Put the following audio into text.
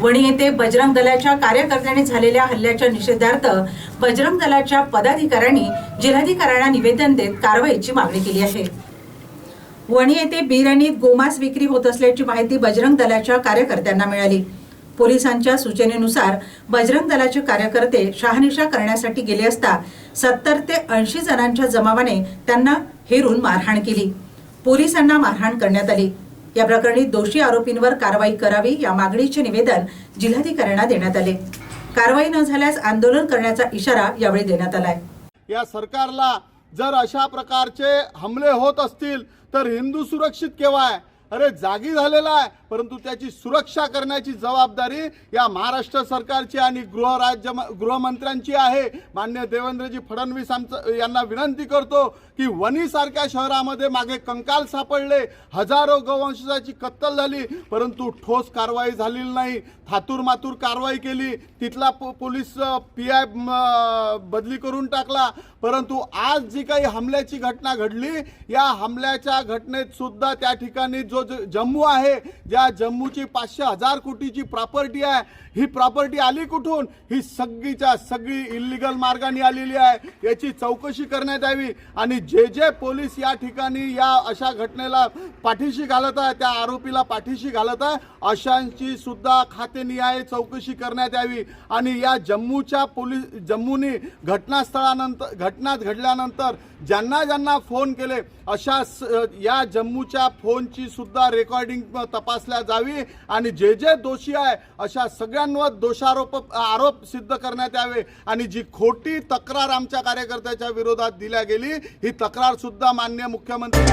वणी येथे बजरंग दलाच्या कार्यकर्त्यांनी झालेल्या हल्ल्याच्या निषेधार्थ बजरंग दलाच्या पदाधिकाऱ्यांनी जिल्हाधिकाऱ्यांना निवेदन देत कारवाईची मागणी केली आहे. वणी येथे बिर्याणीत गोमांस विक्री होत असल्याची माहिती बजरंग दलाच्या कार्यकर्त्यांना मिळाली. पोलिसांच्या सूचनेनुसार बजरंग दलाचे कार्यकर्ते शहानिशा करण्यासाठी गेले असता सत्तर ते ऐंशी जणांच्या जमावाने त्यांना हेरून मारहाण केली. पोलिसांना मारहाण करण्यात आली. या प्रकरणी दोषी आरोपींवर कारवाई करावी या मागणीचे निवेदन जिल्हाधिकाऱ्यांना देण्यात आले. कारवाई न झाल्यास आंदोलन करण्याचा इशारा यावेळी देण्यात आलाय. या सरकारला जर अशा प्रकारचे हमले होत असतील तर हिंदू सुरक्षित केव्हा आहे? अरे जागी झालेला आहे. परंतु त्याची सुरक्षा करण्याची जबाबदारी या महाराष्ट्र सरकारची आणि गृहराज्य गृहमंत्र्यांची आहे. मान्य देवेंद्रजी फडणवीस आमचं यांना विनंती करतो की वणीसारख्या शहरामध्ये मागे कंकाल सापडले. हजारो गोवंशाची कत्तल झाली परंतु ठोस कारवाई झालेली नाही. थातूर मातूर कारवाई केली. तिथला पो- पोलीस पी आय बदली करून टाकला. परंतु आज जी काही हमल्याची घटना घडली या हमल्याच्या घटनेत सुद्धा त्या ठिकाणी जो जम्मू आहे ज्या जम्मूची पाचशे हजार कोटीची प्रॉपर्टी आहे ही प्रॉपर्टी आली कुठून? ही सगळीच्या सगळी इलिगल मार्गाने आलेली आहे. याची चौकशी करण्यात यावी आणि जे जे पोलीस या ठिकाणी या अशा घटनेला पाठीशी घालत आहे त्या आरोपीला पाठीशी घालत आहे अशांची सुद्धा खातेनिहाय चौकशी करण्यात यावी. आणि या जम्मूच्या पोलीस जम्मूनी घटनास्थळानंतर घटना घडल्यानंतर ज्यांना ज्यांना फोन केले अशा या जम्मूच्या फोनची सुद्धा रेकॉर्डिंग तपास तपासल्या जावी आणि जे जे दोषी आहे अशा सगळ्यांवर दोषारोप आरोप सिद्ध करण्यात यावे. आणि जी खोटी तक्रार आमच्या कार्यकर्त्याच्या विरोधात दिल्या गेली ही तक्रार सुद्धा मान्य मुख्यमंत्री